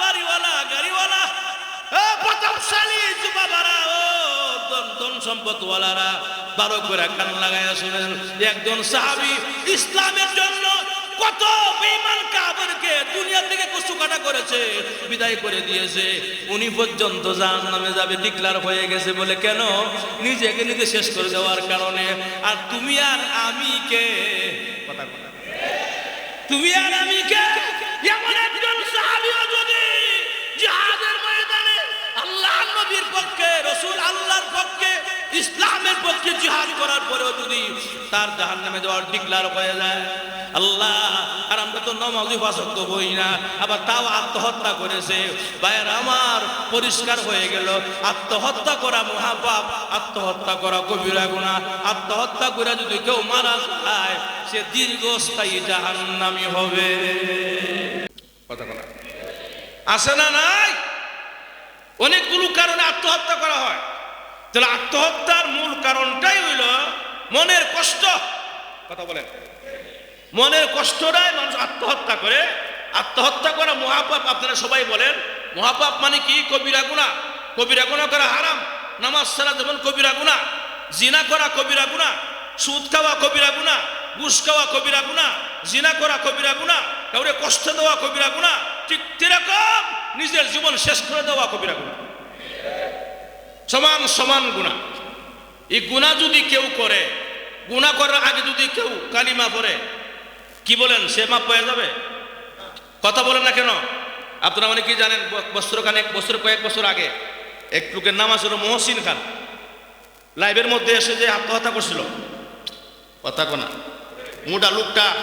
বাড়িওয়ালা, গাড়িওয়ালা ধন একজন সাহাবী ইসলামের জন্য কত দুনিয়া থেকে করেছে, বিদায় করে দিয়েছে। উনি পর্যন্ত জাহান নামে যাবে ডিক্লার হয়ে গেছে বলে কেন? নিজেকে নিজে শেষ করে দেওয়ার কারণে। আর তুমি আর আমি কে? কথা কথা তুমি আর আমি কে? পক্ষে, ইসলামের পক্ষে জিহাদ করার পরেও যদি তার জাহান নামে দেওয়ার ডিক্লার হয়ে যায়, আল্লাহ, আর আমরা তো নমাজি ফাসক্ত হই না, আবার তাও আত্মহত্যা করেছে। ভাইয়ের, আমার পরিষ্কার হয়ে গেল, আত্মহত্যা করা মহাপাপ, আত্মহত্যা করা কবিরা গুণা আত্মহত্যা করে যদি কেউ মারা যায়, সে দীর্ঘস্থায়ী জাহান নামি হবে। কথা বলা আছে না নাই? অনেকগুলো কারণে আত্মহত্যা করা হয়। তাহলে আত্মহত্যার মূল কারণটাই হইল মনের কষ্ট। কথা বলেন। মনের কষ্টটাই মানুষ আত্মহত্যা করে। আত্মহত্যা করা মহাপাপ, আপনারা সবাই বলেন। মহাপাপ মানে কি? কবিরা গুণা। কবিরা গুণা করা হারাম। নামাজ ছাড়া যেমন কবিরা গুণা। জিনা করা কবিরা গুণা। সুদ খাওয়া কবিরা গুণা। ঘুষ খাওয়া কবিরা গুণা। জিনা করা কবিরা গুণা। কাউরে কষ্ট দেওয়া কবিরা গুণা। ঠিক তেরকম নিজের জীবন শেষ করে দেওয়া কবিরা গুণা। সমান সমান গুণা। এই গুণা যদি কেউ করে, গুণা করার আগে যদি কেউ কালিমা পড়ে, কি বলেন? সে মাপ পাওয়া যাবে? কথা বলেন না কেন? আপনারা অনেকেই জানেন, ব- বছর খানেক, বছর কয়েক বছর আগে এক লোকের নাম আসলো মহসিন খান। লাইভের মধ্যে এসে যে আত্মহত্যা করছিল। কথা কোনা মোটা লোকটা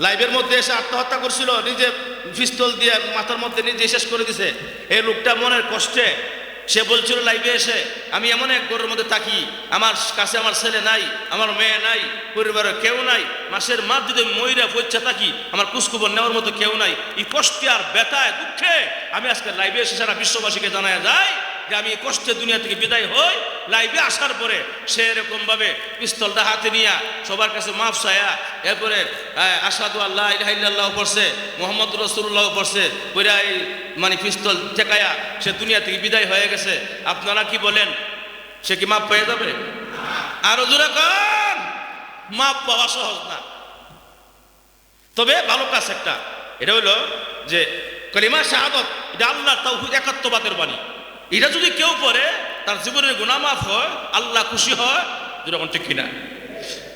লাইভের মধ্যে এসে আত্মহত্যা করছিল, নিজে পিস্তল দিয়ে মাথার মধ্যে নিজে শেষ করে দিছে। এই লোকটা মনের কষ্টে সে বলছিল, লাইভে এসে, আমি এমন এক গরুর মধ্যে থাকি, আমার কাছে আমার ছেলে নাই, আমার মেয়ে নাই, পরিবারের কেউ নাই, মাসের মাপ যদি ময়রা পইচা থাকি, আমার কুসকুবর নেওয়ার মতো কেউ নাই, এই কষ্টে আর ব্যথায়, দুঃখে, আমি আজকে লাইভে এসে সারা বিশ্ববাসীকে জানায় যায় যে আমি কষ্টে দুনিয়া থেকে বিদায় হই, লাইভে আসার পরে সে এরকম ভাবে পিস্তলটা হাতে নিয়া সবার কাছে মাফ চায়া এরপরে আসাদু আল্লাহ ইলাহা ইল্লাল্লাহ পড়ছে, মোহাম্মদ রসুল্লাহ পড়ছে, কইরা এই মানে পিস্তল ঠেকায়া সে দুনিয়া থেকে বিদায় হয়ে গেছে। আপনারা কি বলেন, সে কি মাপ পেয়ে যাবে? আরও জোরে কন মাপ পাওয়া সহজ না। তবে ভালো কাজ একটা, এটা হলো যে কলিমা শাহাদত, এটা আল্লাহ তাওহিদ একাত্মবাদের বাণী। এটা যদি কেউ পড়ে তার জীবনের গুণামাফ হয়, আল্লাহ খুশি হয় যেরকম ঠিক কিনা?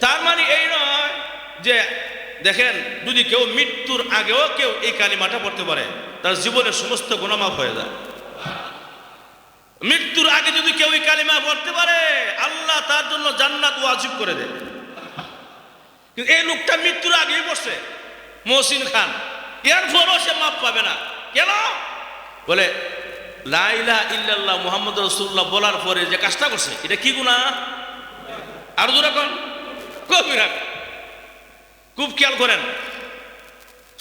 তার মানে এই নয় যে, দেখেন, যদি কেউ মৃত্যুর আগেও কেউ এই কালিমাটা পড়তে পারে, তার জীবনের সমস্ত গুণা মাফ হয়ে যায়। মৃত্যুর আগে যদি কেউ এই কালিমা পড়তে পারে, আল্লাহ তার জন্য জান্নাত ওয়াজিব করে দেয়। কিন্তু এই লোকটা মৃত্যুর আগেই বসে মহসিন খান, এর পরও সে মাপ পাবে না। কেন? বলে লাইলা ইল্লাল্লাহ মুহাম্মদ রসুল্লাহ বলার পরে যে কাজটা করছে, এটা কি গুণা আর দূর এখন কবিরা খুব খেয়াল করেন।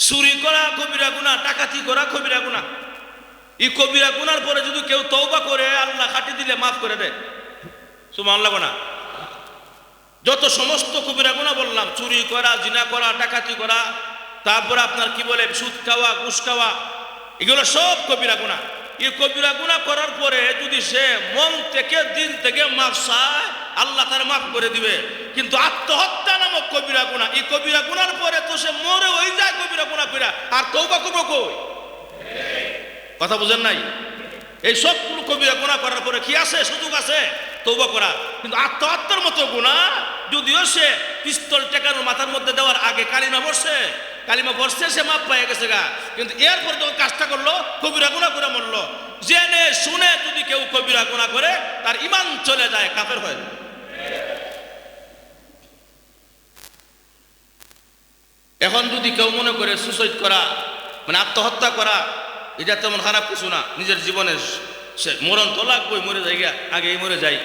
চুরি করা কবিরা গুণা ডাকাতি করা কবিরা গুণা এই কবিরা গুনার পরে যদি কেউ তৌবা করে, আল্লাহ খাটি দিলে মাফ করে দেয়। সুমান আল্লাহ না। যত সমস্ত কবিরা গুণা বললাম, চুরি করা, জিনা করা, ডাকাতি করা, তারপরে আপনার কি বলে, সুদ খাওয়া, ঘুষ খাওয়া, এগুলো সব কবিরা গুণা এই কবিরা গুণা করার পরে যদি সে মন থেকে দিন থেকে মাফ চায়, আল্লাহ তার মাফ করে দিবে। কিন্তু আত্মহত্যা নামক কবিরা গুণা এই কবিরা গুণার পরে তো সে মরে ওই যায় কবিরা গুণা কইরা। আর তৌবা করব কই? কথা বুঝেন নাই? এই সবগুলো কবিরা গুণা করার পরে কি আছে? সুযোগ আছে? তৌবা করা। কিন্তু আত্মহত্যার মতো গুণা যদিও সে পিস্তল টেকানোর মাথার মধ্যে দেওয়ার আগে কালিমা বসছে কালিমা বসছে সে মাপ পাইয়া গেছে গা। কিন্তু এরপর যখন কাজটা করল কবিরা গুণা করে মরলো। জেনে শুনে যদি কেউ কবিরা গুণা করে তার ইমান চলে যায় কাফের হয়ে। এখন যদি কেউ মনে করে সুসাইড করা মানে আত্মহত্যা করা এটা তেমন খারাপ কিছু না নিজের জীবনের সে মরণ তো লাগবেই মরে যাই গা, আগেই মরে যাই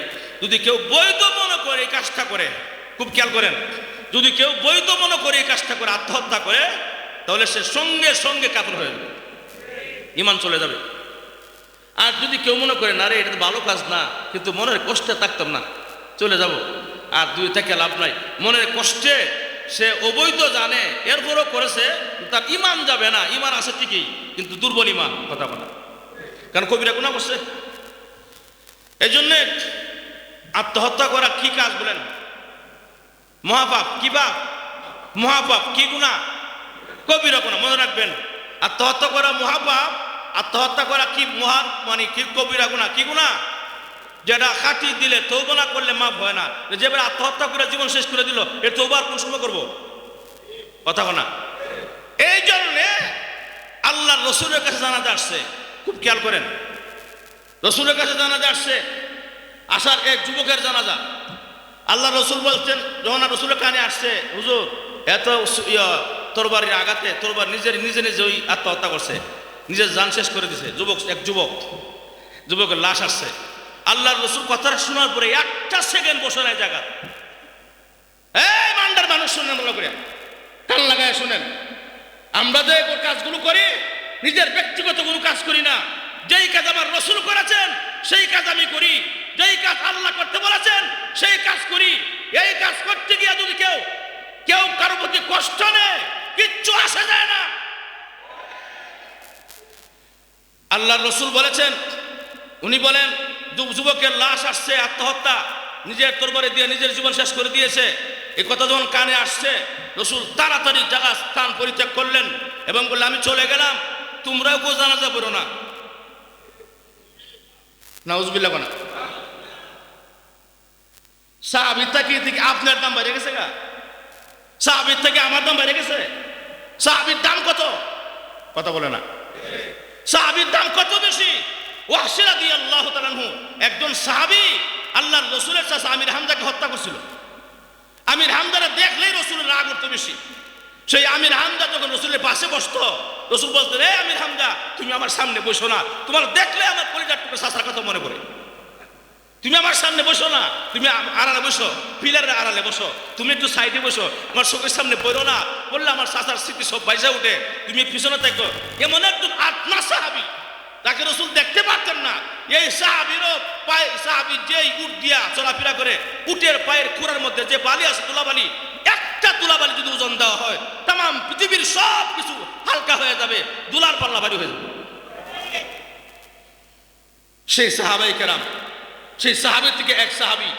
যদি কেউ বৈধ মনে করে এই কাজটা করে খুব খেয়াল করেন যদি কেউ বৈধ মনে করে এই কাজটা করে, আত্মহত্যা করে, তাহলে সে সঙ্গে সঙ্গে কাতর হয়ে যাবে। ইমান চলে যাবে। আর যদি কেউ মনে করে না রে এটা ভালো কাজ না, কিন্তু মনের কষ্টে থাকতাম না, চলে যাব। আর দুই থেকে লাভ নাই। মনের কষ্টে সে অবৈধ জানে, এরপরও করেছে, তার ইমান যাবে না। ইমান আছে ঠিকই, কিন্তু দুর্বল ইমান কথা বলা। কারণ কবিরা গুণা করছে। এই জন্যে আত্মহত্যা করা কি কাজ বলেন? মহাপাপ, কি পাপ মহাপাপ, কি গুণা? কবিরা গুণা, মনে রাখবেন। আত্মহত্যা করা মহাপাপ, আত্মহত্যা করা কি মহা মানে কি কবিরা গুণা, কি গুণা? যেটা খাটি দিলে তৌবনা করলে মাফ হয় না। যেভাবে আত্মহত্যা করে জীবন শেষ করে দিল, এর তৌবার কোন সময় করব? কথা না। এই জন্যে আল্লাহ রসুলের কাছে জানাতে আসছে। খুব খেয়াল করেন। রসুলের কাছে জানাতে আসছে। আসার এক যুবকের জানাজা। আল্লাহ রসুল বলছেন, যখন রসুলের কানে আসছে, হুজুর, এত তরবারির আঘাতে, তরবার নিজের, নিজে নিজে ওই আত্মহত্যা করছে, নিজের জান শেষ করে দিছে, যুবক, এক যুবক, যুবকের লাশ আসছে। আল্লাহর রসুল কথাটা শোনার পরে একটা সেকেন্ড বসে নাই জায়গা। এই মান্ডার মানুষ শুনেন ভালো করে কান লাগায় শুনেন। আমরা যে কাজগুলো করি, নিজের ব্যক্তিগত কোনো কাজ করি না। যেই কাজ আমার রসুল করেছেন, সেই কাজ আমি করি। যেই কাজ আল্লাহ করতে বলেছেন, সেই কাজ করি। এই কাজ করতে গিয়ে যদি কেউ কেউ কারও প্রতি কষ্ট নেয়, কিচ্ছু আসে যায় না। আল্লাহ রসুল বলেছেন, উনি বলেন, যুব- যুবকের লাশ আসছে, আত্মহত্যা, নিজের তরবারে দিয়ে নিজের জীবন শেষ করে দিয়েছে। এই কথা যখন কানে আসছে, রসুল তাড়াতাড়ি জায়গা স্থান পরিত্যাগ করলেন এবং বললে আমি চলে গেলাম, তোমরাও কেউ জানাজা করো না। নাউজবিল্লা কোনা সাহাবির থেকে থেকে আপনার দাম বেড়ে গেছে গা। সাহাবির থেকে আমার দাম বেড়ে গেছে। সাহাবির দাম কত? কথা বলে না। সাহাবির দাম কত বেশি? ওয়াহসিরা দিয়ে আল্লাহ তালানহু একজন সাহাবি আল্লাহর রসুলের চাষা আমির হামদাকে হত্যা করছিল। আমির হামদারা দেখলেই রসুলের রাগ উঠতো বেশি। সেই আমির হামদা যখন রসুলের পাশে বসতো, রসুল বলতেন রে আমির হামদা, তুমি আমার সামনে বসো না। তোমার দেখলে আমার পরিবার টুকু শাসার কথা মনে পড়ে। তুমি আমার সামনে বসো না। তুমি আড়ালে বসো, পিলারের আড়ালে বসো। তুমি একটু সাইডে বসো। আমার চোখের সামনে পড়ো না। বললে আমার চাচার স্মৃতি সব বাইসা উঠে। তুমি পিছনে থাকো। এমন একজন আত্মা সাহাবি তাকে রসুল দেখতে পারতেন না। এই সাহাবিরও পায়ে সাহাবি যেই উট দিয়া চলাফেরা করে, উটের পায়ের খুঁড়ার মধ্যে যে বালি আছে তুলাবালি একটা তুলাবালি যদি ওজন দেওয়া হয় তাম পৃথিবীর সব কিছু হালকা হয়ে যাবে, দুলার পাল্লা বাড়ি হয়ে যাবে। সেই সাহাবাই কেরাম, সেই সাহাবি থেকে এক সাহাবি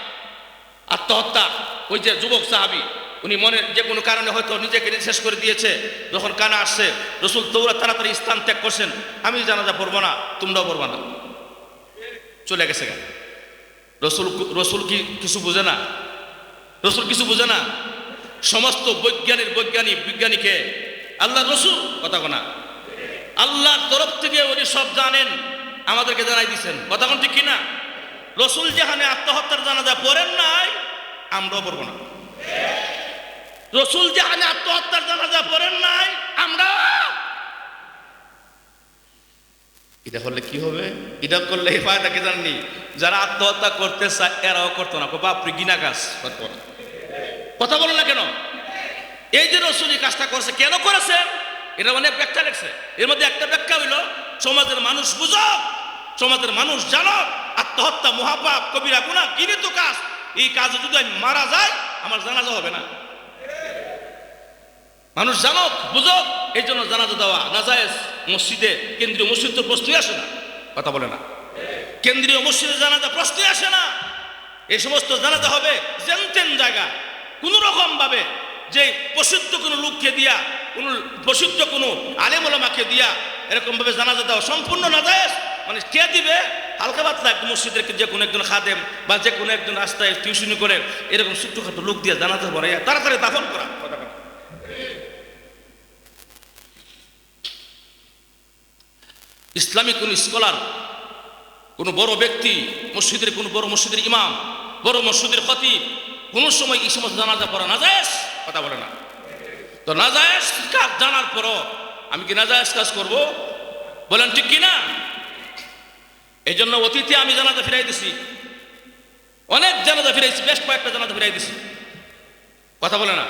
আত্মহত্যা ওই যে যুবক সাহাবি, উনি মনে, যে কোনো কারণে হয়তো নিজেকে নিজে শেষ করে দিয়েছে, যখন কানা আসছে, রসুল তৌরা তাড়াতাড়ি স্থান ত্যাগ করছেন, আমি জানাজা পড়ব না, তোমরাও পড়ব না। চলে গেছে গা রসুল রসুল কি কিছু বুঝে না? রসুল কিছু বুঝে না? সমস্ত বৈজ্ঞানিক বৈজ্ঞানিক বিজ্ঞানীকে আল্লাহ রসুল, কথা কোনা। আল্লাহর তরফ থেকে উনি সব জানেন, আমাদেরকে জানাই দিচ্ছেন কথা কোন ঠিক কিনা? রসুল যেখানে আত্মহত্যার জানাজা পড়েন নাই, আমরাও পড়ব না। রসুল যেখানে আত্মহত্যার জানাজা পড়েন নাই আমরা এটা করলে কি হবে? এটা করলে এই ফায়দা কি জাননি, যারা আত্মহত্যা করতে চায়, এরাও করতো না। বাপরে, গিনা কাজ, করতো না। কথা বলো না কেন? এই যে এই কাজটা করছে, কেন করেছে? এটা অনেক ব্যাখ্যা লেখছে। এর মধ্যে একটা ব্যাখ্যা হইল, সমাজের মানুষ বুঝো, সমাজের মানুষ জানো, আত্মহত্যা, মহাপাপ, কবিরা গুণা গিরিত কাজ। এই কাজে যদি আমি মারা যায় আমার জানাজা হবে না। মানুষ জানো বুঝো এই জন্য জানাজা দেওয়া নাজায়েজ মসজিদে। কেন্দ্রীয় মসজিদ তো প্রশ্নই আসে না, কথা বলে না। কেন্দ্রীয় মসজিদে জানাজা প্রশ্নই আসে না। এই সমস্ত জানাজা হবে যেন তেন জায়গা। কোনো রকম ভাবে যে প্রসিদ্ধ কোনো লোককে দিয়া, কোনো প্রসিদ্ধ কোনো আলেমলামাকে দিয়া এরকম ভাবে জানাজা দেওয়া সম্পূর্ণ নাজায়েজ। মানে কে দিবে? হালকা পাতলা মসজিদের যে কোনো একজন খাদেম বা যে কোনো একজন রাস্তায় টিউশনি করে এরকম ছোট্টখাটো লোক দিয়ে জানাজা পড়ে তাড়াতাড়ি দাফন করা। ইসলামিক কোন স্কলার, কোনো বড় ব্যক্তি, মসজিদের কোনো বড় মসজিদের ইমাম, বড় মসজিদের খতিব কোনো সময় এই সমস্ত জানাজা পড়া না যায় কথা বলে না। তো না যায় কাজ জানার পরও আমি কি না যায় কাজ করব? বলেন ঠিক কি না এই জন্য অতীতে আমি জানাজা ফিরাই দিছি। অনেক জানাজা ফিরাইছি, বেশ কয়েকটা জানাজা ফিরাই দিছি। কথা বলে না?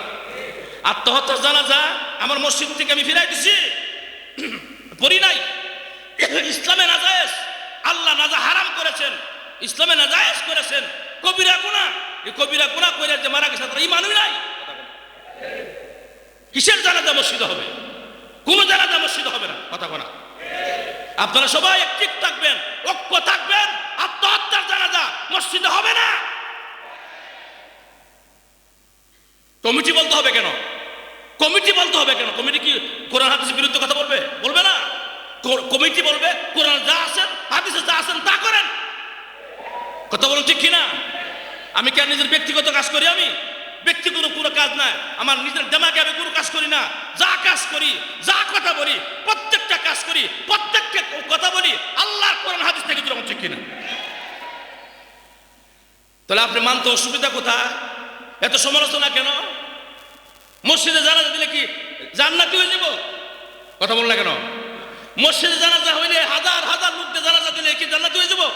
আত্মহত্যার জানাজা আমার মসজিদ থেকে আমি ফিরাই দিছি। পড়ি নাই। ইসলামে নাজায়েজ, আল্লাহ নাজা হারাম করেছেন। ইসলামে নাজায়েজ করেছেন। কবিরা গুণা এই কবিরা গুণা করে যে মারা গেছে তারা ইমানই নাই কিসের জানাজা মসজিদে হবে? কোন জানাজা মসজিদে হবে না। কথা কোনা। আপনারা সবাই ঠিক থাকবেন, ঐক্য থাকবেন, আত্মহত্যার জানাজা মসজিদে হবে না। কমিটি বলতে হবে কেন? কমিটি বলতে হবে কেন? কমিটি কি কোরআন হাদিসের বিরুদ্ধে কথা বলবে? বলবে না। কমিটি বলবে, কোরআন যা আছেন, হাদিসে যা আছেন তা করেন। কথা বলুন ঠিক কিনা? আমি কেন নিজের ব্যক্তিগত কাজ করি আমি? ব্যক্তিগত কোনো কাজ নাই। আমার নিজের দেমাকে আমি কোনো কাজ করি না। যা কাজ করি, যা কথা বলি, প্রত্যেকটা কাজ করি, প্রত্যেকটা কথা বলি, আল্লাহর কোরআন হাদিস থেকে যেরকম ঠিক কিনা? তাহলে আপনি মানতে অসুবিধা কোথায়? এত সমালোচনা কেন? মসজিদে জানাজা দিলে কি জান্নাতি হয়ে যাব? কথা বল না কেন? মসজিদে জানাজা হইলে হাজার হাজার লোকদের জানাজা দিলে কি জান্নাতি হয়ে যাব?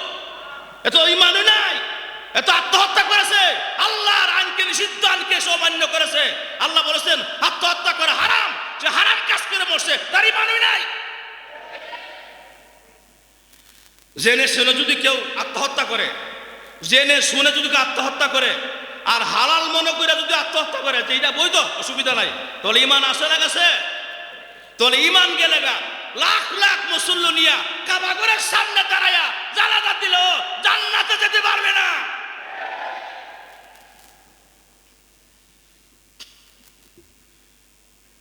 এত ইমানই নাই, এত আত্মহত্যা করেছে, আল্লাহর আইনকে নিষিদ্ধ, আইনকে অমান্য করেছে। আল্লাহ বলেছেন, আত্মহত্যা করা হারাম, যে হারাম কাজ করে মরছে, তার ইমানই নাই। জেনে শুনে যদি কেউ আত্মহত্যা করে, জেনে শুনে যদি কেউ আত্মহত্যা করে, আর হালাল মনে করে যদি আত্মহত্যা করে যে এটা বৈধ, অসুবিধা নাই। তাহলে ইমান আসে না গেছে? তাহলে ইমান গেলে গা লাখ লাখ মুসল্ল নিয়া কাবাগরের সামনে দাঁড়ায়া জানাজা দিল, জান্নাতে যেতে পারবে না।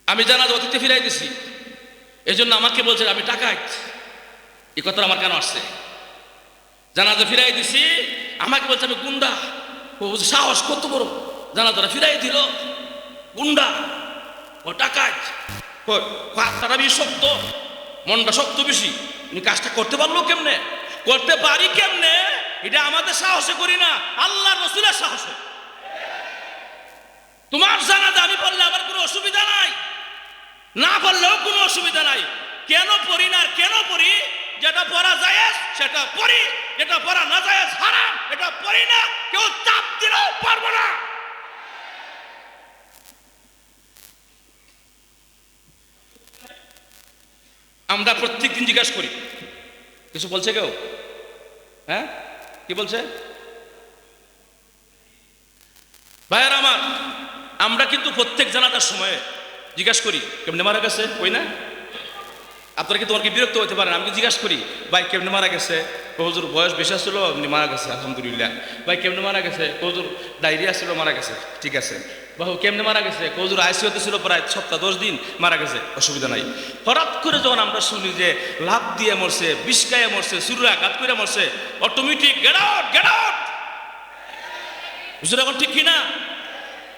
আমি জানাজা অতীতে ফিরাই দিছি। এই জন্য আমাকে বলছে আমি টাকা এই কথাটা আমার কেন আসছে? জানাজা ফিরাই দিছি, আমাকে বলছে, আমি গুন্ডা। ও সাহস কত বড়। জানাজাটা ফিরাই দিল, গুন্ডা। ও টাকায় তারা বেশি শক্ত মনটা শক্ত বেশি। উনি কাজটা করতে পারল কেমনে? করতে পারি কেমনে? এটা আমাদের সাহসে করি না। আল্লাহ রসুলের সাহসে। তোমার জানাজা আমি পড়লে আমার কোনো অসুবিধা নাই। না পারলেও কোনো অসুবিধা নাই। কেন পড়ি না কেন পড়ি? যেটা পড়া যায় সেটা পড়ি। যেটা পড়া না যায় হারাম। এটা পড়ি না। কেউ চাপ দিলেও পারব না। আমরা প্রত্যেক দিন জিজ্ঞাসা করি। কিছু বলছে কেউ? হ্যাঁ? কি বলছে? ভাইয়ার আমার, আমরা কিন্তু প্রত্যেক জানাতার সময়ে জিজ্ঞাসা করি, কেমনে মারা গেছে? ওই না? আপনারা কিন্তু অনেকে বিরক্ত হতে পারেন? আমি জিজ্ঞাসা করি, ভাই, কেমনে মারা গেছে? কহুজুর বয়স বেশি আসছিল আপনি মারা গেছে, আলহামদুলিল্লাহ। ভাই, কেমনে মারা গেছে? কহুজুর ডায়রিয়া ছিল মারা গেছে। ঠিক আছে। বাহু, কেমনে মারা গেছে? কহুজুর আইসিওতে ছিল প্রায় সপ্তাহ, দশ দিন মারা গেছে, অসুবিধা নাই। হঠাৎ করে যখন আমরা শুনি যে লাভ দিয়ে মরছে বিষকায়ে মরছে শুরু আঘাত করে মরছে অটোমেটিক গেট আউট বুঝলে এখন ঠিক কিনা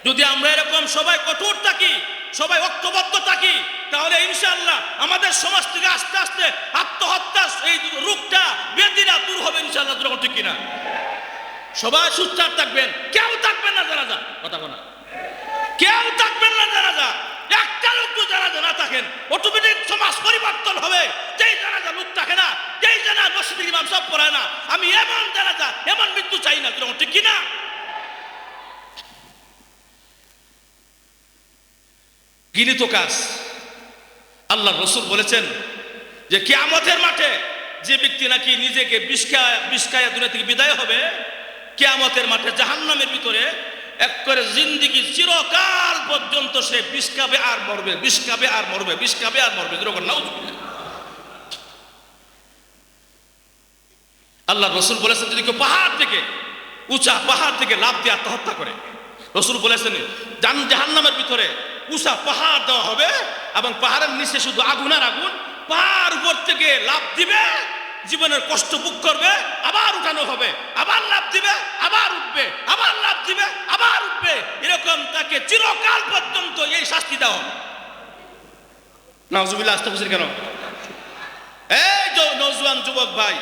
যদি আমরা এরকম সবাই কঠোর থাকি সবাই ঐক্যবদ্ধ থাকি, তাহলে ইনশাআল্লাহ আমাদের সমাজ থেকে আস্তে আস্তে আত্মহত্যা, এই রোগটা, বেদিরা দূর হবে ইনশাআল্লাহ দূর ঠিক কিনা? সবাই সুচার থাকবেন। কেউ থাকবেন না জানা যা কথা বলা কেউ থাকবেন না জানা যা একটা লোক তো জানা না থাকেন, অটোমেটিক সমাজ পরিবর্তন হবে। যেই জানাজা লোক থাকে না, যেই জানা মসজিদ ইমাম সব পড়ায় না, আমি এমন জানাজা, এমন মৃত্যু চাই না ঠিক কিনা? গৃহীত কাজ। আল্লাহ রসুল বলেছেন যে কেয়ামতের মাঠে যে ব্যক্তি নাকি নিজেকে বিষকায় বিষকায় দুনিয়া থেকে বিদায় হবে, কেয়ামতের মাঠে জাহান্নামের ভিতরে এক করে জিন্দিগি চিরকাল পর্যন্ত সে বিষকাবে আর মরবে, বিষকাবে আর মরবে, বিষকাবে আর মরবে। যেরকম নাউজুবিল্লাহ আল্লাহ রসুল বলেছেন, যদি কেউ পাহাড় থেকে, উঁচা পাহাড় থেকে লাভ দিয়ে আত্মহত্যা করে। রসুল বলেছেন জাহান্নামের ভিতরে উঁচা পাহাড় দেওয়া হবে এবং পাহাড়ের নিচে শুধু আগুন আর আগুন, পাহাড় উপর থেকে লাভ দিবে, জীবনের কষ্ট বুক করবে, আবার উঠানো হবে, আবার লাভ দিবে, আবার উঠবে, আবার লাভ দিবে, আবার উঠবে। এরকম তাকে চিরকাল পর্যন্ত এই শাস্তি দেওয়া হবে। আসতে কেন? এই নজওয়ান যুবক ভাই,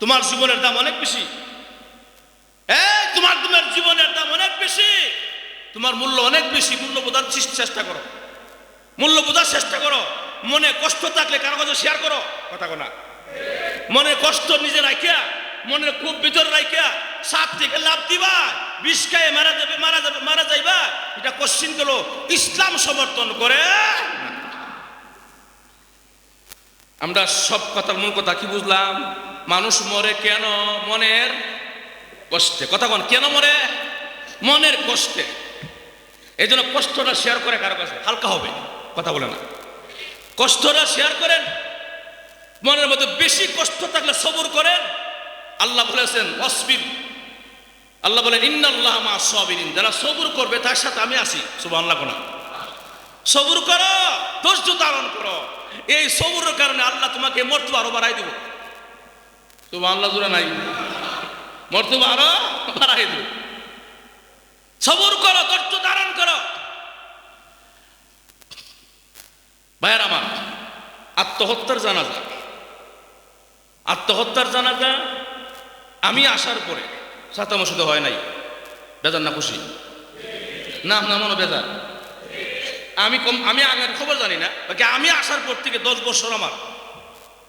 তোমার জীবনের দাম অনেক বেশি। এই তোমার তোমার জীবনের দাম অনেক বেশি। তোমার মূল্য অনেক বেশি মূল্য বোঝার চেষ্টা করো। মূল্য বোঝার চেষ্টা করো। মনে কষ্ট থাকলে কারও কাছে শেয়ার করো। কথা কোনা মনে কষ্ট নিজে রাখিয়া মনের খুব ভিতর রাখিয়া সাপ থেকে লাভ দিবা বিষ খায়ে মারা যাবে মারা যাবে মারা যাইবা। এটা কোশ্চিনগুলো ইসলাম সমর্থন করে। আমরা সব কথা মূল কথা কি বুঝলাম? মানুষ মরে কেন? মনের কষ্টে। কথা কোন কেন মরে? মনের কষ্টে। এই জন্য কষ্টটা শেয়ার করে কারও কাছে। হালকা হবে, কথা বলে না। কষ্টটা শেয়ার করেন, মনের মধ্যে বেশি কষ্ট থাকলে সবর করেন। আল্লাহ বলেছেন, অসবির। আল্লাহ বলেন, ইন্নাল্লাহ মা সবিরিন। যারা সবুর করবে, তার সাথে আমি আছি। সুবহানাল্লাহ কোনা সবুর করো, ধৈর্য ধারণ করো। এই সবুরের কারণে আল্লাহ তোমাকে মর্তবা আরও বাড়াই দেব। সুবহানাল্লাহ জোরে নাই। মর্তবা আরও বাড়াই দেব। সবুর করো ধৈর্য ধারণ করো। ভাইয়ার আমার, আত্মহত্যার জানাজা। আত্মহত্যার জানাজা আমি আসার পরে সাতা মসজিদে হয় নাই। বেজার না খুশি? না না, মনে বেজার। আমি কম, আমি আগের খবর জানি না, বাকি আমি আসার পর থেকে দশ বছর আমার।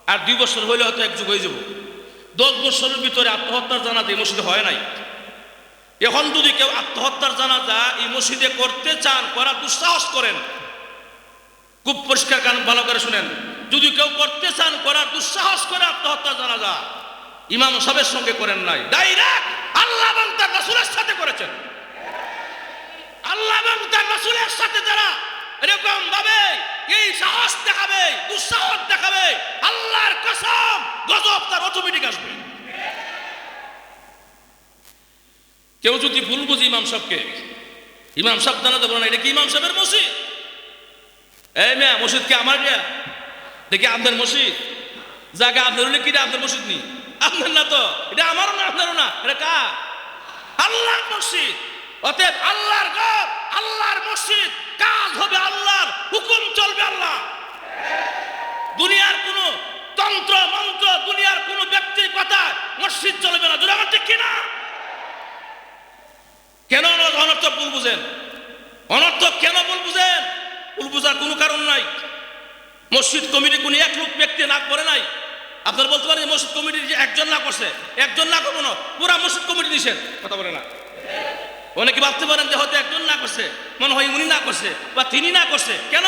আর দুই বছর হইলে হয়তো এক যুগ হয়ে যাব। দশ বছরের ভিতরে আত্মহত্যার এই মসজিদে হয় নাই। এখন যদি কেউ আত্মহত্যার জানাজা এই মসজিদে করতে চান, করার দুঃসাহস করেন, খুব পরিষ্কার কান ভালো করে শুনেন। যদি কেউ করতে চান, করার দুঃসাহস করে আত্মহত্যা জানাজা, ইমাম সাহেবের সঙ্গে করেন নাই। ডাইরেক্ট আল্লাহ এবং তার রাসূলের সাথে করেছেন। আল্লাহ এবং তার রাসূলের সাথে যারা এরকম ভাবে এই সাহস দেখাবে, দুঃসাহস দেখাবে, আল্লাহর কসম গজব তার অটোমেটিক আসবে। কেউ যদি ভুল বুঝি ইমাম সাহেবকে, ইমাম সাহেব জানাতে বলো না, এটা কি ইমাম সাহেবের মসজিদ? এই মেয়া, মসজিদ কি আমার গিয়া দেখি আপনার মসজিদ? জায়গা আপনার হলে কি আপনার মসজিদ নি আপনার না তো, এটা আমারও না আপনারও না, এটা কা আল্লাহর মসজিদ। অতএব আল্লাহর ঘর, আল্লাহর মসজিদ, কাজ হবে আল্লাহর, হুকুম চলবে আল্লাহ দুনিয়ার কোন তন্ত্র, মন্ত্র, দুনিয়ার কোন ব্যক্তির কথা মসজিদ চলবে না। দুনিয়া ঠিক কেন অনর্থক ভুল বুঝেন? অনর্থক কেন ভুল বুঝেন? ভুল বুঝার কোনো কারণ নাই। মসজিদ কমিটি কোনো এক লোক ব্যক্তি না করে নাই। আপনার বলতে পারেন মসজিদ কমিটির যে একজন না করছে। একজন না করব না, পুরা মসজিদ কমিটি নিষেধ। কথা বলে না। অনেকে ভাবতে পারেন যে হয়তো একজন না করছে। মনে হয় উনি না করছে বা তিনি না করছে। কেন?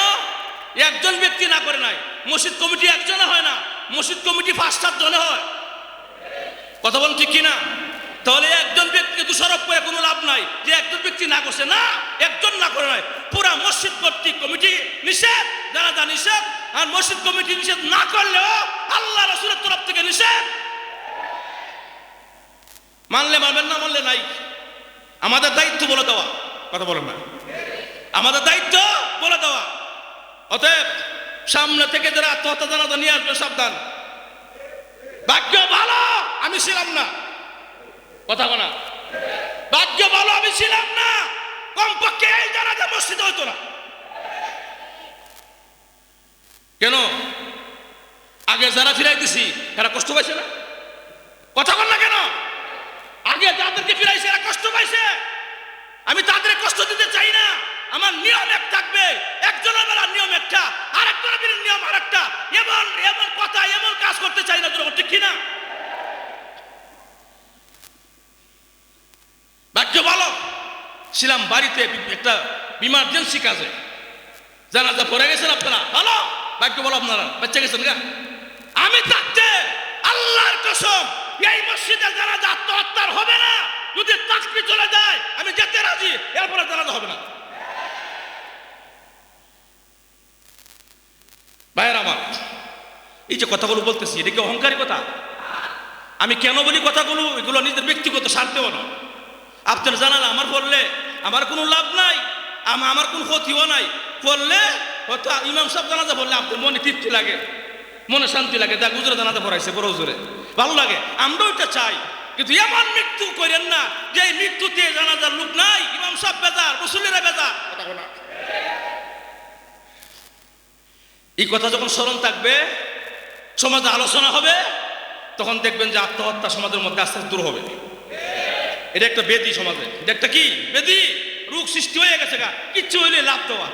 একজন ব্যক্তি না করে নাই। মসজিদ কমিটি একজনে হয় না। মসজিদ কমিটি পাঁচ সাত জনে হয়। কথা বলেন ঠিক কিনা? তাহলে একজন ব্যক্তিকে দোষারোপ করে কোনো লাভ নাই। যে একজন ব্যক্তি না করছে, না, একজন না করে নয় পুরা মসজিদ কর্তৃক কমিটি নিষেধ যারা যা নিষেধ, আর মসজিদ কমিটি নিষেধ না করলেও আল্লাহ রসুলের তরফ থেকে নিষেধ। মানলে মানবেন না, মানলে নাই। আমাদের দায়িত্ব বলে দেওয়া। কথা বলেন না। আমাদের দায়িত্ব বলে দেওয়া। অতএব সামনে থেকে যারা আত্মহত্যা জানাজা নিয়ে আসবে, সাবধান। ভাগ্য ভালো, আমি ছিলাম না। কথা বলা। ভাগ্য ভালো আমি ছিলাম না। কমপক্ষে এই জানাজা মসজিদে হইতো না। কেন? আগে যারা ফিরাই দিছি এরা কষ্ট পাইছে না? কথা বল না কেন? আগে যাদেরকে ফিরাইছে, এরা কষ্ট পাইছে। আমি তাদের কষ্ট দিতে চাই না। আমার নিয়ম এক থাকবে। একজনের বেলা নিয়ম একটা আর একজনের নিয়ম আর একটা এমন এমন কথা, এমন কাজ করতে চাই না তোর ঠিক কিনা ভাগ্য ভালো। ছিলাম বাড়িতে একটা ইমার্জেন্সি কাজে। জানাজা পড়ে গেছেন আপনারা? ভালো? ভাগ্য ভালো আপনারা? বাচ্চা গেছেন গা? আমি থাকতে আল্লাহর কসম, এই মসজিদে জানাজা আত্মহত্যার হবে না। যদি চাকরি চলে যায়, আমি যেতে রাজি, এরপরে জানাজা হবে না। ভাইয়ের আমার, এই যে কথাগুলো বলতেছি, এটা কি অহংকারী কথা? আমি কেন বলি কথাগুলো? এগুলো নিজের ব্যক্তিগত স্বার্থেও নয়। আপনার জানালা আমার বললে আমার কোনো লাভ নাই আমার কোনো ক্ষতিও নাই। বললে হয়তো ইমাম সাহেব জানাজা বললে আপনার মনে তৃপ্তি লাগে মনে শান্তি লাগে। দেখ উজরে জানাজা পড়াইছে বড় উজরে ভালো লাগে। আমরাও এটা চাই। কিন্তু এমন মৃত্যু করেন না যে এই মৃত্যুতে জানাজার লোক নাই। ইমাম সাহেব বেজার মুসল্লিরা বেজার। এই কথা যখন স্মরণ থাকবে সমাজে আলোচনা হবে তখন দেখবেন যে আত্মহত্যা সমাজের মধ্যে আস্তে আস্তে দূর হবে। এটা একটা বেদি সমাজে এটা একটা কি? বেদি? রোগ সৃষ্টি হয়ে গেছে গা। কিচ্ছু হইলে লাভ দেওয়া।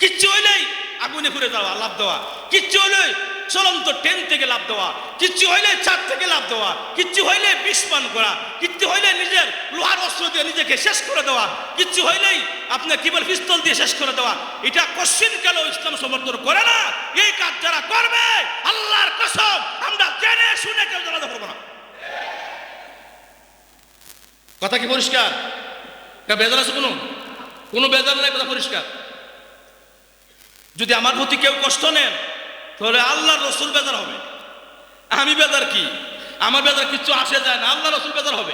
কিচ্ছু হইলেই আগুনে ঘুরে যাওয়া, লাভ দেওয়া। কিচ্ছু হইলে চলন্ত ট্রেন থেকে লাভ দেওয়া। কিচ্ছু হইলে ছাদ থেকে লাভ দেওয়া। কিচ্ছু হইলে বিষ পান করা। কিচ্ছু হইলে নিজের লোহার অস্ত্র দিয়ে নিজেকে শেষ করে দেওয়া। কিচ্ছু হইলেই আপনার কি বল পিস্তল দিয়ে শেষ করে দেওয়া। এটা কশ্চিন কেন ইসলাম সমর্থন করে না? এই কাজ যারা করবে, আল্লাহর কসম, আমরা জেনে শুনে কেউ জানাতে পারব না। কথা কি পরিষ্কার? কা বেজার আছে কোনো? কোনো বেজার নাই, কথা পরিষ্কার। যদি আমার প্রতি কেউ কষ্ট নেন, তাহলে আল্লাহ রসুল বেজার হবে। আমি বেজার কি? আমার বেজার কিচ্ছু আসে যায় না আল্লাহ রসুল বেজার হবে।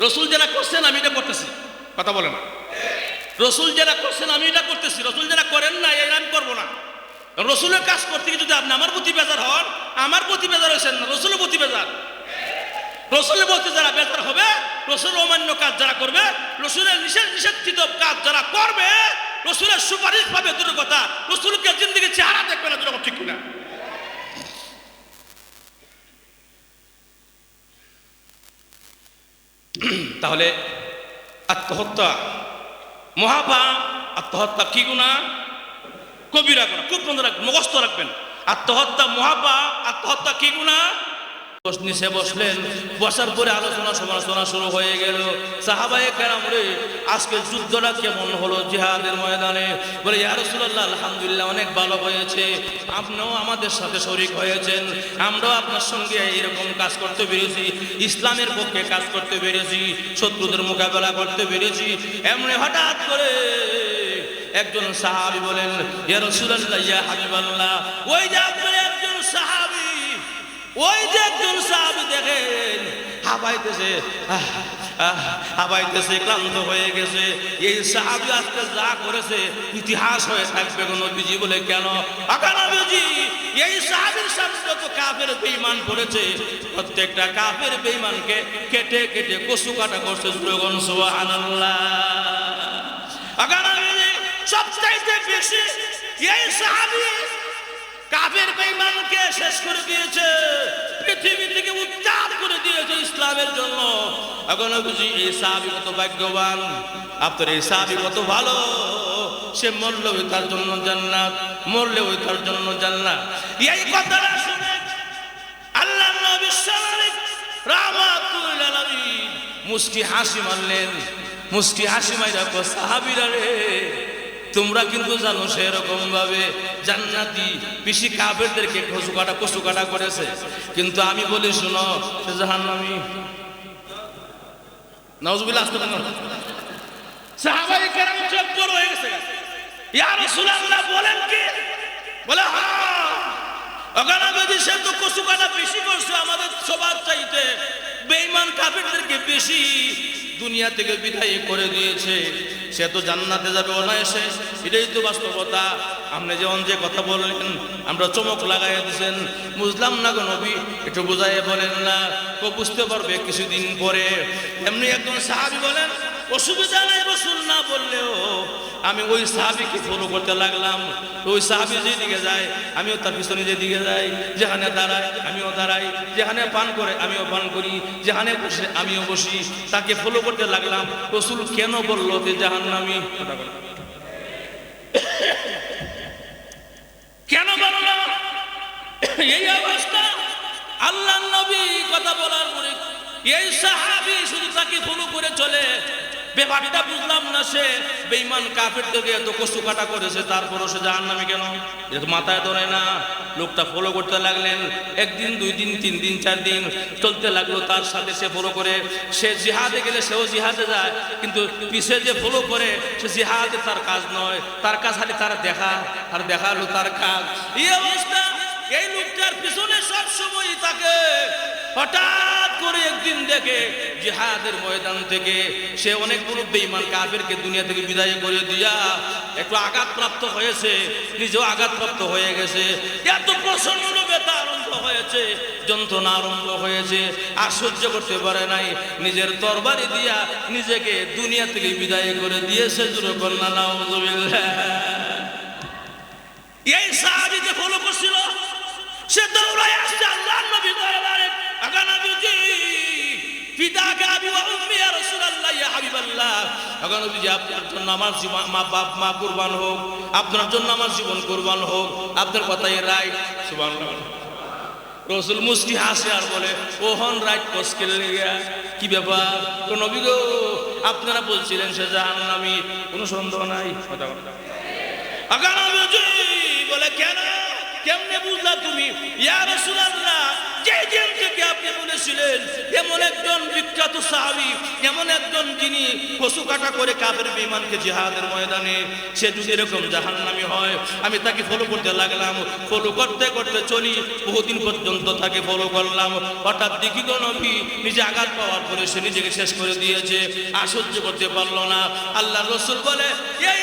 রসুল যেটা করছেন, আমি এটা করতেছি। কথা বলে না। রসুল যেটা করছেন, আমি এটা করতেছি। রসুল যেটা করেন না এটা আমি করব না। রসুলের কাজ করতে গিয়ে যদি আপনি আমার প্রতি বেজার হন, আমার প্রতি বেজার হয়েছেন না, রসুলের প্রতি বেজার রসুলের বলতে যারা বেজার হবে, রসুলের অমান্য কাজ যারা করবে, রসুলের নিষেধ নিষেধিত কাজ যারা করবে, রসুলের সুপারিশ পাবে দুটো কথা, রসুলকে জিন্দিগি চেহারা দেখবে না দুটো ঠিক কিনা। তাহলে আত্মহত্যা মহাপাপ, আত্মহত্যা কি গুণা? কবিরা গুণা। খুব মনে রাখবেন, মুখস্থ রাখবেন। আত্মহত্যা মহাপাপ, আত্মহত্যা কি গুণা? নিচে বসলেন। বসার পরে আলোচনা সমালোচনা শুরু হয়ে গেল। সাহাবায়ে কেরাম রে আজকে যুদ্ধটা কেমন হলো জিহাদের ময়দানে? বলে, ইয়া রাসূলুল্লাহ, আলহামদুলিল্লাহ, অনেক ভালো হয়েছে। আপনিও আমাদের সাথে শরিক হয়েছেন। আমরাও আপনার সঙ্গে এরকম কাজ করতে পেরেছি। ইসলামের পক্ষে কাজ করতে পেরেছি। শত্রুদের মোকাবেলা করতে পেরেছি। এমনি হঠাৎ করে একজন সাহাবি বলেন, ইয়া রাসূলুল্লাহ, ইয়া হাবিবাল্লাহ। ওই যে একজন সাহাবি ওই যে একজন সাহাবি দেখেন, হাবাইতেছে হাবাইতেছে, ক্লান্ত হয়ে গেছে। এই সাহাবি আজকে যা করেছে, ইতিহাস হয়ে থাকবে নবীজি বলে, কেন? আকানবীজি এই সাহাবির সামনে যত কাফের বেঈমান করেছে প্রত্যেকটা কাফের বেঈমানকে কেটে কেটে কসু কাটা করছে সুরগন সুবহানাল্লাহ। সবচাইতে বেশি এই সাহাবি কাফের বেঈমানকে শেষ করে দিয়েছে। পৃথিবী থেকে উচ্চার করে দিয়েছে ইসলামের জন্য। এখন বুঝি এই সাহাবি কত ভাগ্যবান। আপনার এই সাহাবি কত ভালো। সে মরলে ওই তার জন্য জান্নাত ওই তার জন্য জান্নাত। এই কথাটা শুনে আল্লাহ নবী রাহমাতুল মুস্কি হাসি মারলেন। মুস্কি হাসি মাইরা সাহাবীরা রে তোমরা কিন্তু জানো সেরকম ভাবে জান্নাতি বেশি কাফেরদেরকে কসু কাটা কসু কাটা করেছে। কিন্তু আমি বলি, শুনো, সে জাহান্নামী। নাউজুবিল্লাহ, আসতে পারেন সাহাবাই কেরাম চোখ বড় হয়ে গেছে। ইয়া রাসূলুল্লাহ, বলেন কি? বলে হ্যাঁ ওখানে যদি সে তো কসু কাটা বেশি করছে আমাদের সবার চাইতে। বেঈমান কাফেরদেরকে বেশি দুনিয়া থেকে বিদায় করে দিয়েছে। সে তো জান্নাতে যাবে অনায়াসে। এটাই তো বাস্তবতা। আপনি যেমন যে কথা বললেন, আমরা চমক লাগাই দিয়েছেন বুঝলাম না গো নবী, একটু বুঝাইয়ে বলেন না। ও বুঝতে পারবে কিছুদিন পরে। এমনি একজন সাহাবি বলেন অসুবিধা নাই রসুল না বললেও আমি ওই সাহাবিকে ফলো করতে লাগলাম? ওই সাহাবি যেদিকে যায়, আমিও তার পিছনে যেদিকে যাই, যেখানে দাঁড়ায় আমিও দাঁড়াই, যেখানে পান করে, আমিও পান করি, যেখানে বসে, আমিও বসি, তাকে ফলো করতে লাগলাম। রসুল কেন বলল যে জাহান নামি কেন বলল? এই অবস্থা? আল্লাহ নবী কথা বলার পরে এই সাহাবি শুধু তাকে ফলো করে চলে। ব্যাপারটা বুঝলাম না সে। বেইমান কাফের থেকে এত কষ্টু কাটা করেছে, তারপরও সে জাহান নামে কেন? এটা মাথায় ধরে না, লোকটা ফলো করতে লাগলেন, একদিন, দুই দিন, তিন দিন, চার দিন চলতে লাগল তার সাথে সে ফলো করে। সে জিহাদে গেলে সেও জিহাদে যায়, কিন্তু পিছে যে ফলো করে, সে জিহাদে তার কাজ নয়, তার কাজ খালি তার দেখা, আর দেখা হলো তার কাজ। এই অবস্থা এই লোকটার পিছনে সব সময় তাকে হঠাৎ করে একদিন দেখে জিহাদের ময়দান থেকে সে অনেকগুলো বেইমান কাফেরকে দুনিয়া থেকে বিদায় করে দিয়া একটু আঘাতপ্রাপ্ত হয়েছে, নিজেও আঘাতপ্রাপ্ত হয়ে গেছে। এত প্রচণ্ড ব্যথা আরম্ভ হয়েছে, যন্ত্রণা আরম্ভ হয়েছে, আর সহ্য করতে পারে নাই। নিজের তরবারি দিয়া নিজেকে দুনিয়া থেকে বিদায় করে দিয়েছে জুড়ে কন্যা নাউজুবিল্লাহ। এই সাহাবিকে ফলো করছিল সে দৌড়ায় আসছে আল্লাহ, নবী দরবারে। আগা নবীজি পিতা গাবি ওয়া উম্মি ইয়া রাসূলুল্লাহ, ইয়া হাবিবাল্লাহ। আগা নবীজি, আপনার জন্য আমার জীবন, মা বাপ, মা কুরবান হোক, আপনার জন্য আমার জীবন কুরবান হোক, আপনার কথাই রাইট সুবহানাল্লাহ। রসুল মুস্কি হাসে আর বলে ওহন রাইট কসকে লেগে, কি ব্যাপার? তো নবী গো, আপনারা বলছিলেন সে জাহান্নামী, কোনো সন্দেহ নাই? কথা বলে, কেন? কেমনে বুঝলা তুমি? যে বলেছিলেন, এমন একজন বিখ্যাত এমন একজন যিনি কাটা করে ময়দানে, সে হয়, আমি তাকে ফলো করতে লাগলাম। ফলো করতে করতে চলি, বহুদিন পর্যন্ত তাকে ফলো করলাম। হঠাৎ দেখি গো নবী নিজে আঘাত পাওয়ার পরে সে নিজেকে শেষ করে দিয়েছে। সহ্য করতে পারল না। আল্লাহ রসুল বলে, এই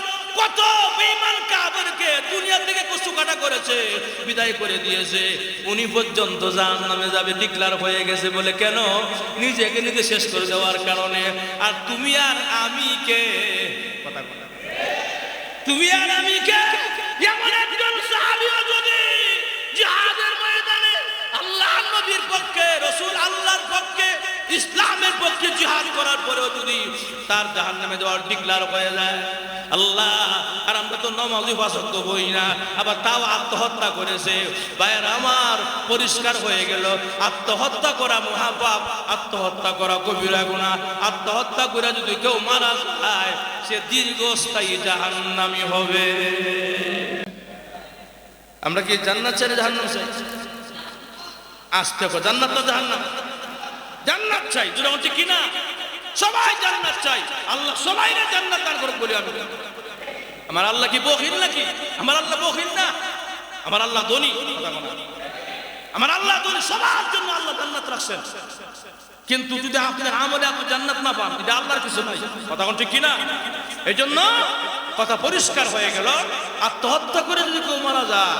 কত বেঈমান কাফেরকে দুনিয়া থেকে কষ্ট কাটা করেছে, বিদায় করে দিয়েছে। উনি পর্যন্ত জাহান্নামে যাবে ডিক্লার হয়ে গেছে বলে কেন? নিজেকে নিজে শেষ করে দেওয়ার কারণে। আর তুমি আর আমি কে? কথা কথা তুমি আর আমি কে? এমন একজন সাহাবীও যদি জিহাদের ময়দানে আল্লাহ নবীর পক্ষে, রসুল আল্লাহর পক্ষে ইসলামের পক্ষে জিহাদ করার পরেও যদি তার জাহান্নামে দেওয়ার ডিক্লার হয়ে যায়, আল্লাহ, আর আমরা তো নমাজি পছন্দ হই না। আবার তাও আত্মহত্যা করেছে। ভাইয়ের, আমার পরিষ্কার হয়ে গেল। আত্মহত্যা করা মহাপাপ, আত্মহত্যা করা কবিরা গুণা আত্মহত্যা করে যদি কেউ মারা যায়, সে দীর্ঘস্থায়ী জাহান্নামি হবে। আমরা কি জান্নাত চাই না জাহান্নাম চাই? আসতে জান্নাত না জাহান্নাম? জান্নাত চাই। দুটো হচ্ছে কি না সবাই জান্নাত চাই। আল্লাহ সবাই না জান্নাত দান করুক বলি আমি। আমার আল্লাহ কি বখিল নাকি? আমার আল্লাহ বখিল না? আমার আল্লাহ ধনী। আমার আল্লাহ ধনী, সবার জন্য আল্লাহ জান্নাত রাখছেন। কিন্তু যদি আপনি আমলে আপনি জান্নাত না পান, এটা আল্লাহর কিছু নাই। কথা কোন ঠিক কিনা? এই জন্য কথা পরিষ্কার হয়ে গেল। আত্মহত্যা করে যদি কেউ মারা যায়,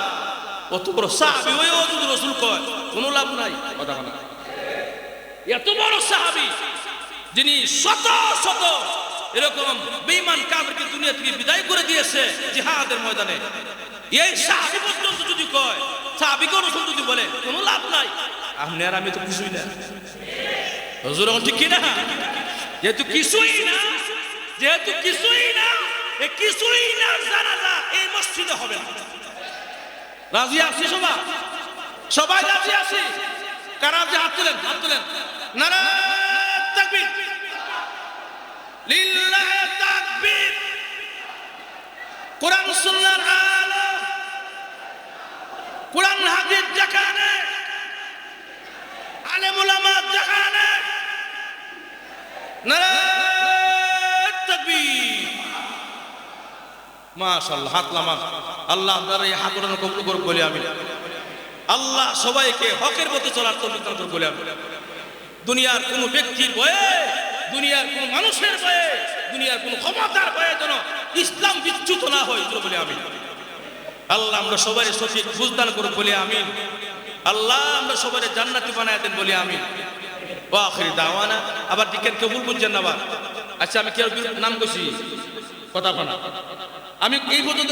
অত বড় সাহাবি যদি রসুল কয়, কোনো লাভ নাই। কথা বলা এত বড় সাহাবি, যিনি শত শত এরকম বেঈমান কাফেরকে দুনিয়া থেকে বিদায় করে দিয়েছে জিহাদের ময়দানে। এই সাহাবি পর্যন্ত যদি কয় সাহাবি কোন যদি বলে, কোনো লাভ নাই। আপনি আর আমি তো কিছুই না। হুজুর, এখন ঠিক কিনা? যেহেতু কিছুই না, যেহেতু কিছুই না, এ কিছুই না জানাজা এই মসজিদে হবে না। রাজি আছি সবাই? সবাই রাজি আছি? কারা যে হাত তুলেন হাত তুলেন। নারা হাত লামান আল্লাহ আপনার এই হাত উঠানো কবুল করুক, বলি আমি আল্লাহ সবাইকে হকের মতো চলার করুক বলি দুনিয়ার কোনো ব্যক্তির ভয়ে, দুনিয়ার কোনো মানুষের ভয়ে, দুনিয়ার কোনো ক্ষমতার ভয়ে যেন ইসলাম বিচ্যুত না হয় বলে আমি। আল্লাহ আমরা সবাই সঠিক বুঝদান করুক বলে আমি। আল্লাহ আমরা সবাই জান্নাতি বানায় দেন, বলে আমি। ও আখরি দাওয়ানা, আবার টিকেন কবুল বুঝছেন আবার? আচ্ছা আমি কেউ নাম কইছি? কথা আমি এই পর্যন্ত